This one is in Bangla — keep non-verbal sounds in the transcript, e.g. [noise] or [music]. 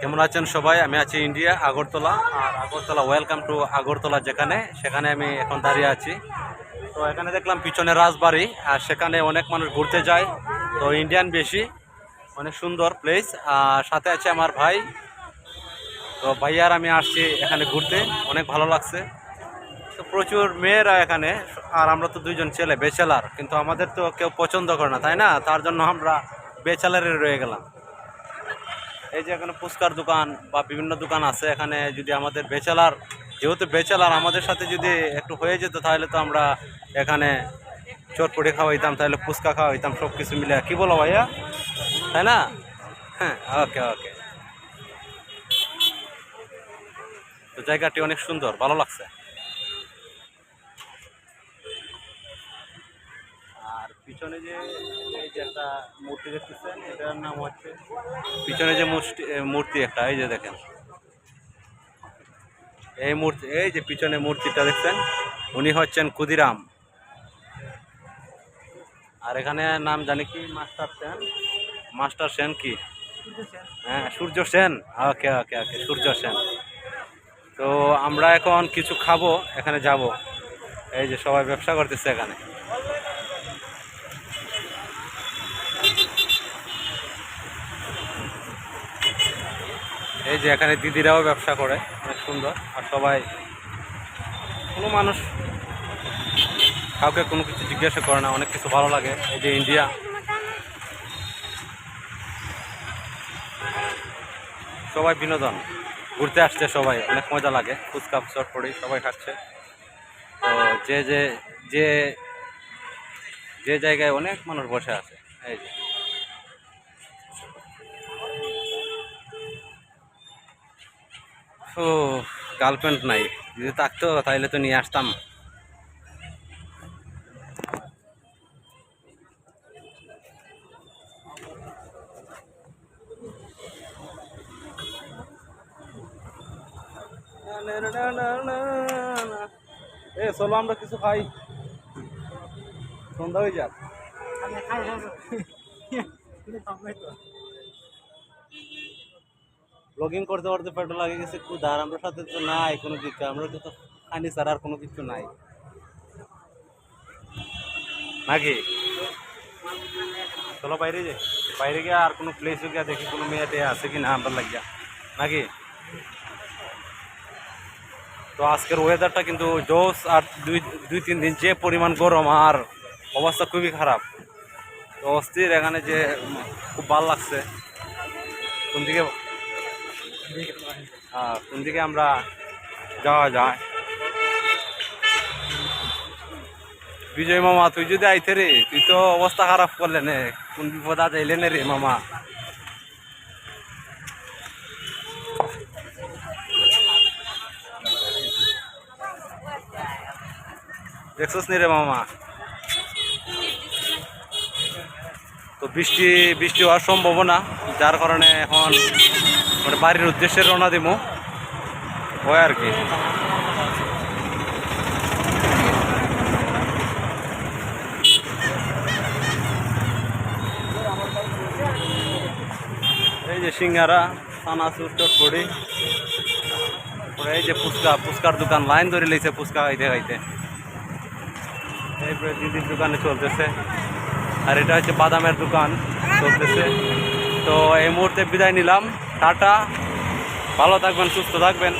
কেমন আছেন সবাই? আমি আছি ইন্ডিয়া, আগরতলা, আর আগরতলা ওয়েলকাম টু আগরতলা যেখানে, সেখানে আমি এখন দাঁড়িয়ে আছি। তো এখানে দেখলাম পিছনে রাজবাড়ি, আর সেখানে অনেক মানুষ ঘুরতে যায়। তো ইন্ডিয়ান বেশি, অনেক সুন্দর প্লেস আর সাথে আছে আমার ভাই। তো ভাইয়ার আমি আসছি এখানে ঘুরতে, অনেক ভালো লাগছে। তো প্রচুর মেয়েরা এখানে, আর আমরা তো দুইজন ছেলে বেচেলার কিন্তু আমাদের তো কেউ পছন্দ করে না, তাই না? তার জন্য আমরা বেচেলারে রয়ে গেলাম। এই যে এখানে ফুচকার দোকান বা বিভিন্ন দোকান আছে, এখানে যদি আমাদের বেচেলার, যেহেতু বেচেলার আমাদের সাথে যদি একটু হয়ে যেত, তাহলে তো আমরা এখানে চটপটি খাওয়াইতাম, তাহলে ফুচকা খাওয়াইতাম সব কিছু মিলে কি বলো ভাইয়া? তাই না? হ্যাঁ ওকে ওকে। তো জায়গাটি অনেক সুন্দর, ভালো লাগছে আর পিছনে যে এই যে একটা মূর্তি দেখতেছেন, এটার নাম হচ্ছে পিছনে যে মূর্তি একটা, এই যে দেখেন। এই মূর্তি, এই যে পিছনে মূর্তিটা দেখছেন, উনি হচ্ছেন ক্ষুদিরাম। আর এখানে নাম জানি কি? মাস্টার সেন। মাস্টার সেন কি? হ্যাঁ সূর্য সেন। ওকে ওকে ওকে, সূর্য সেন। তো আমরা এখন কিছু খাব, এখানে যাব। এই যে সবাই ব্যবসা করতেছে এখানে। এই যে এখানে দিদিরাও ব্যবসা করে, অনেক সুন্দর। আর সবাই, কোনো মানুষ কাউকে কোনো কিছু জিজ্ঞাসা করে না, অনেক কিছু ভালো লাগে। এই যে ইন্ডিয়া। সবাই বিনোদন, ঘুরতে আসছে সবাই, অনেক মজা লাগে। ফুচকা, চট পড়ি সবাই খাচ্ছে। তো যে যে যে যে জায়গায় অনেক মানুষ বসে আছে, এই যে। ও গার্লফ্রেন্ড নাই। যদি থাকতো তাহলে তো নিয়ে আসতাম। এ চলো আমরা কিছু খাই। সন্ধ্যা হয়ে যাক। [laughs] ব্লগিং করতে করতে পেট্রোল লাগে গেছে ক্ষুধা আর আমরা সাথে তো নাই কোনো কিছু, আমরা তো খানি ছাড়া আর কোনো কিছু নাই। নাকি? চলো বাইরে যে বাইরে গিয়ে আর কোনো প্লেসে গিয়ে দেখি কোনো মেয়ে টেয়ে আছে কি না আমরা লাগিয়া। নাকি? তো আজকের ওয়েদারটা কিন্তু জোস আর দুই দুই, তিন দিন যে পরিমাণ গরম, আর অবস্থা খুবই খারাপ। তো অস্থির, এখানে যে খুব ভালো লাগছে। কোন দিকে হ্যাঁ কোন দিকে আমরা যাওয়া যায়? বিজয় মামা, তুই যদি আইতে রে, তুই তো অবস্থা খারাপ করলে নে। কোন বিপদ আজ নে রে মামা। দেখছিস নি রে মামা? তো বৃষ্টি বৃষ্টি হওয়ার সম্ভাবনা, যার কারণে এখন মানে বাড়ির উদ্দেশ্যে রওনা দিব ওই আর কি। এই যে সিঙ্গারা সানাসুর চটপড়ি এই যে ফুচকা, ফুচকার দোকান, লাইন ধরে লেছে ফুচকা খাইতে খাইতে। এইপরে দিদির দোকানে চলতেছে। আর এটা হচ্ছে বাদামের দোকান চলতেছে। তো এই মুহূর্তে বিদায় নিলাম। টাটা। ভালো থাকবেন, সুস্থ থাকবেন।